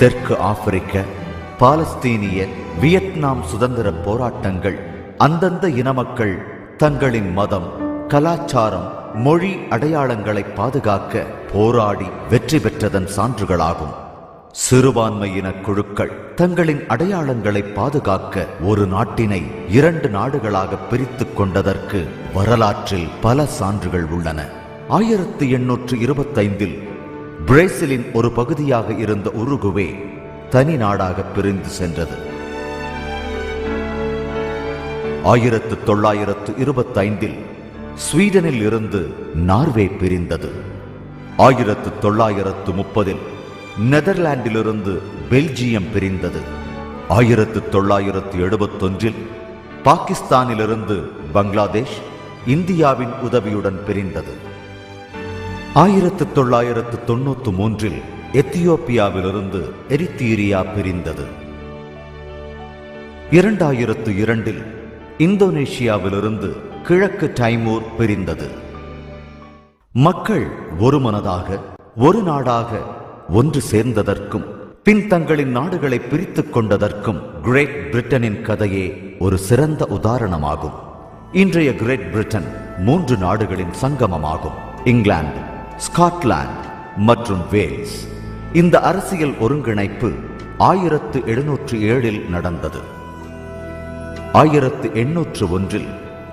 தெற்கு ஆப்பிரிக்க பாலஸ்தீனிய வியட்நாம் சுதந்திர போராட்டங்கள் அந்தந்த இன மக்கள் தங்களின் மதம் கலாச்சாரம் மொழி அடையாளங்களை பாதுகாக்க போராடி வெற்றி பெற்றதன் சான்றுகளாகும். சிறுபான்மையின குழுக்கள் தங்களின் அடையாளங்களை பாதுகாக்க ஒரு நாட்டினை இரண்டு நாடுகளாக பிரித்து கொண்டதற்கு வரலாற்றில் பல சான்றுகள் உள்ளன. ஆயிரத்தி எண்ணூற்று இருபத்தைந்தில் பிரேசிலின் ஒரு பகுதியாக இருந்த உருகுவே தனி நாடாக பிரிந்து சென்றது. ஆயிரத்து தொள்ளாயிரத்து இருபத்தைந்தில் ஸ்வீடனில் இருந்து நார்வே பிரிந்தது. ஆயிரத்து தொள்ளாயிரத்து முப்பதில் நெதர்லாந்திலிருந்து பெல்ஜியம் பிரிந்தது. ஆயிரத்து தொள்ளாயிரத்து எழுபத்தொன்றில் பாகிஸ்தானிலிருந்து பங்களாதேஷ் இந்தியாவின் உதவியுடன் பிரிந்தது. ஆயிரத்து தொள்ளாயிரத்து தொண்ணூற்று மூன்றில் எத்தியோப்பியாவிலிருந்து எரித்தீரியா பிரிந்தது. இரண்டாயிரத்து இரண்டில் இந்தோனேஷியாவிலிருந்து கிழக்கு டைமூர் பிரிந்தது. மக்கள் ஒருமனதாக ஒரு நாடாக ஒன்று சேர்ந்ததற்கும் பின் தங்களின் நாடுகளை பிரித்துக் கொண்டதற்கும் கிரேட் பிரிட்டனின் கதையே ஒரு சிறந்த உதாரணமாகும். இன்றைய கிரேட் பிரிட்டன் மூன்று நாடுகளின் சங்கமமாகும் இங்கிலாந்து. ஸ்காட்லாந்து மற்றும் வேல்ஸ். இந்த அரசியல் ஒருங்கிணைப்பு ஆயிரத்து எழுநூற்று ஏழில் நடந்தது. ஆயிரத்து எண்ணூற்று ஒன்றில்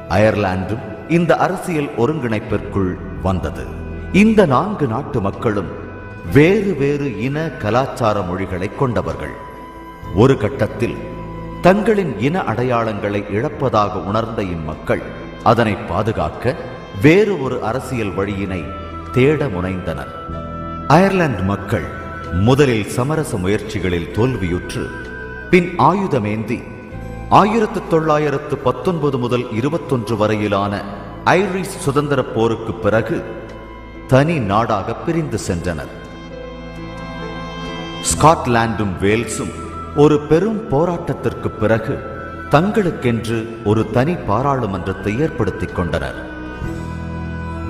அயர்லாந்தும் இந்த அரசியல் ஒருங்கிணைப்பிற்குள் வந்தது. இந்த நான்கு நாட்டு மக்களும் வேறு வேறு இன கலாச்சார மொழிகளை கொண்டவர்கள். ஒரு கட்டத்தில் தங்களின் இன அடையாளங்களை இழப்பதாக உணர்ந்த இம்மக்கள் அதனை பாதுகாக்க வேறு ஒரு அரசியல் வழியினை தேட முனைந்தனர். அயர்லாந்து மக்கள் முதலில் சமரச முயற்சிகளில் தோல்வியுற்று பின் ஆயுதமேந்தி ஆயிரத்து தொள்ளாயிரத்து பத்தொன்பது முதல் இருபத்தொன்று வரையிலான ஐரிஷ் சுதந்திர போருக்கு பிறகு தனி நாடாக பிரிந்து சென்றனர். ஸ்காட்லாண்டும் வேல்ஸும் ஒரு பெரும் போராட்டத்திற்கு பிறகு தங்களுக்கென்று ஒரு தனி பாராளுமன்றத்தை ஏற்படுத்திக் கொண்டனர்.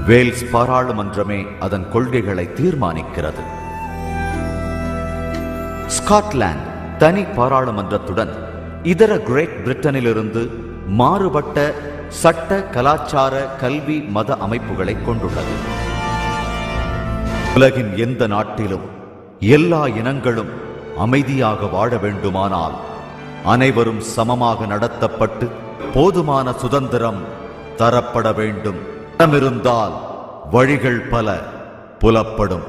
வேல்ஸ் பாராளுமன்றமே அதன் கொள்கைகளை தீர்மானிக்கிறது. ஸ்காட்லாந்து தனி பாராளுமன்றத்துடன் இதர கிரேட் பிரிட்டனிலிருந்து மாறுபட்ட சட்ட கலாச்சார கல்வி மத அமைப்புகளை கொண்டுள்ளது. உலகின் எந்த நாட்டிலும் எல்லா இனங்களும் அமைதியாக வாழ வேண்டுமானால் அனைவரும் சமமாக நடத்தப்பட்டு போதுமான சுதந்திரம் தரப்பட வேண்டும் மனமிருந்தால் வழிகள் பல புலப்படும்.